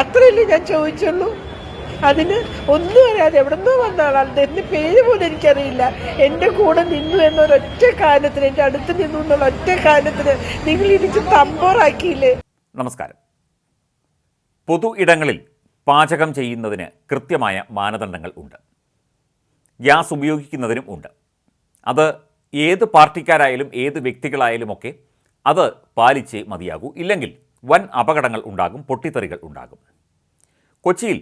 അത്രയല്ലേ ഞാൻ ചോദിച്ചുള്ളൂ. അതിന് ഒന്നും അറിയാതെ എവിടെന്നോ വന്ന ആളാണ് എന്റെ പേര് പോലും എനിക്കറിയില്ല. എന്റെ കൂടെ നിന്നു എന്നൊരൊറ്റ കാരണത്തിന് എന്റെ അടുത്ത് നിന്നു എന്നുള്ള ഒറ്റ കാരണത്തിന് നിങ്ങൾ ഇടിച്ച് തമ്പോറാക്കിയില്ലേ നമസ്കാരം. പൊതു ഇടങ്ങളിൽ പാചകം ചെയ്യുന്നതിന് കൃത്യമായ മാനദണ്ഡങ്ങൾ ഉണ്ട്. ഗ്യാസ് ഉപയോഗിക്കുന്നതിനും ഉണ്ട്. അത് ഏത് പാർട്ടിക്കാരായാലും ഏത് വ്യക്തികളായാലും ഒക്കെ അത് പാലിച്ചേ മതിയാകൂ. ഇല്ലെങ്കിൽ വൻ അപകടങ്ങൾ ഉണ്ടാകും പൊട്ടിത്തെറികൾ ഉണ്ടാകും. കൊച്ചിയിൽ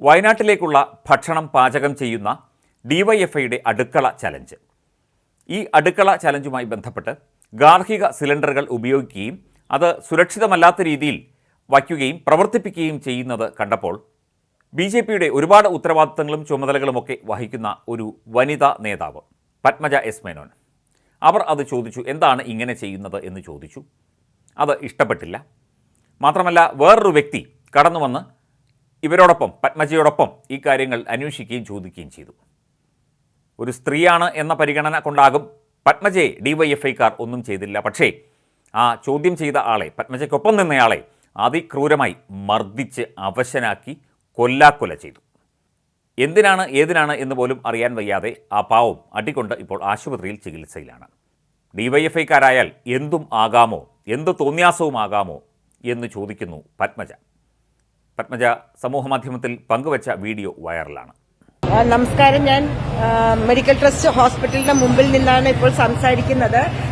വയനാട്ടിലേക്കുള്ള ഭക്ഷണം പാചകം ചെയ്യുന്ന ഡിവൈഎഫ്ഐയുടെ അടുക്കള ചലഞ്ച്. ഈ അടുക്കള ചലഞ്ചുമായി ബന്ധപ്പെട്ട് ഗാർഹിക സിലിണ്ടറുകൾ ഉപയോഗിക്കുകയും അത് സുരക്ഷിതമല്ലാത്ത രീതിയിൽ വയ്ക്കുകയും പ്രവർത്തിപ്പിക്കുകയും ചെയ്യുന്നത് കണ്ടപ്പോൾ ബി ജെ പിയുടെ ഒരുപാട് ഉത്തരവാദിത്തങ്ങളും ചുമതലകളുമൊക്കെ വഹിക്കുന്ന ഒരു വനിതാ നേതാവ് പത്മജ എസ് മേനോൻ. അവർ അത് ചോദിച്ചു എന്താണ് ഇങ്ങനെ ചെയ്യുന്നത്? എന്ന് ചോദിച്ചു. അത് ഇഷ്ടപ്പെട്ടില്ല. മാത്രമല്ല വേറൊരു വ്യക്തി കടന്നു വന്ന് ഇവരോടൊപ്പം പത്മജിയോടൊപ്പം ഈ കാര്യങ്ങൾ അന്വേഷിക്കുകയും ചോദിക്കുകയും ചെയ്തു. ഒരു സ്ത്രീയാണ് എന്ന പരിഗണന കൊണ്ടാകും പത്മജയെ ഡിവൈഎഫ്ഐക്കാർ ഒന്നും ചെയ്തില്ല. പക്ഷേ ആ ചോദ്യം ചെയ്ത ആളെ പത്മജയ്ക്കൊപ്പം നിന്നയാളെ അതിക്രൂരമായി മർദ്ദിച്ച് അവശനാക്കി കൊല്ലാക്കൊല ചെയ്തു. എന്തിനാണ് ഏതിനാണ് എന്ന് പോലും അറിയാൻ വയ്യാതെ ആ പാവം അടികൊണ്ട് ഇപ്പോൾ ആശുപത്രിയിൽ ചികിത്സയിലാണ്. ഡിവൈഎഫ്ഐക്കാരായാൽ എന്തും ആകാമോ? എന്ത് തോന്നിയാസവും ആകാമോ എന്ന് ചോദിക്കുന്നു പത്മജ. പത്മജ സമൂഹ മാധ്യമത്തിൽ പങ്കുവച്ച വീഡിയോ വൈറലാണ്. നമസ്കാരം. ഞാൻ മെഡിക്കൽ ട്രസ്റ്റ് ഹോസ്പിറ്റലിന്റെ മുമ്പിൽ നിന്നാണ് ഇപ്പോൾ സംസാരിക്കുന്നത്.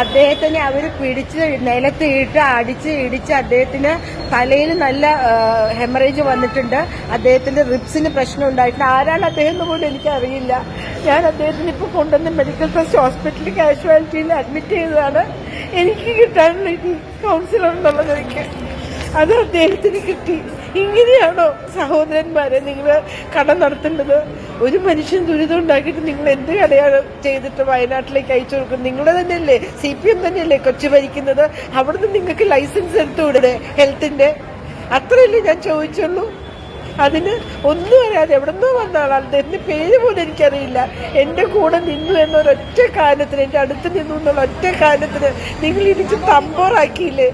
അദ്ദേഹത്തിനെ അവർ പിടിച്ച് നിലത്ത് ഇട്ട് അടിച്ച് ഇടിച്ച് അദ്ദേഹത്തിന് തലയിൽ നല്ല ഹെമറേജ് വന്നിട്ടുണ്ട്. അദ്ദേഹത്തിന്റെ റിപ്സിന് പ്രശ്നം ഉണ്ടായിട്ടുണ്ട്. ആരാണ് അദ്ദേഹം എന്ന് പോലും എനിക്കറിയില്ല. ഞാൻ അദ്ദേഹത്തിന് ഇപ്പോൾ കൊണ്ടുവന്ന് മെഡിക്കൽ ഫസ്റ്റ് ഹോസ്പിറ്റലിൽ കാഷ്വാലിറ്റിയിൽ അഡ്മിറ്റ് ചെയ്തതാണ്. എനിക്ക് കിട്ടാനുള്ള കൗൺസിലർ എന്നുള്ളത് അത് അദ്ദേഹത്തിന് കിട്ടി. ഇങ്ങനെയാണോ സഹോദരന്മാരെ നിങ്ങൾ കട നടത്തേണ്ടത്? ഒരു മനുഷ്യൻ ദുരിതം ഉണ്ടാക്കിയിട്ട് നിങ്ങൾ എന്ത് കടയാണ് ചെയ്തിട്ട് വയനാട്ടിലേക്ക് അയച്ചു കൊടുക്കുന്നത്? നിങ്ങളെ തന്നെയല്ലേ സി പി എം തന്നെയല്ലേ കൊച്ചു ഭരിക്കുന്നത്? അവിടുന്ന് നിങ്ങൾക്ക് ലൈസൻസ് എടുത്തുവിടേ ഹെൽത്തിന്റെ അത്രയല്ലേ ഞാൻ ചോദിച്ചുള്ളൂ. അതിന് ഒന്നും അറിയാതെ എവിടെന്നോ വന്ന ആളാണ്. എന്റെ പേര് പോലും എനിക്കറിയില്ല. എന്റെ കൂടെ നിന്നു എന്നൊരൊറ്റ കാരണത്തിന് എന്റെ അടുത്ത് നിന്നു എന്നുള്ള ഒറ്റ കാരണത്തിന് നിങ്ങൾ ഇടിച്ച് തമ്പോറാക്കിയില്ലേ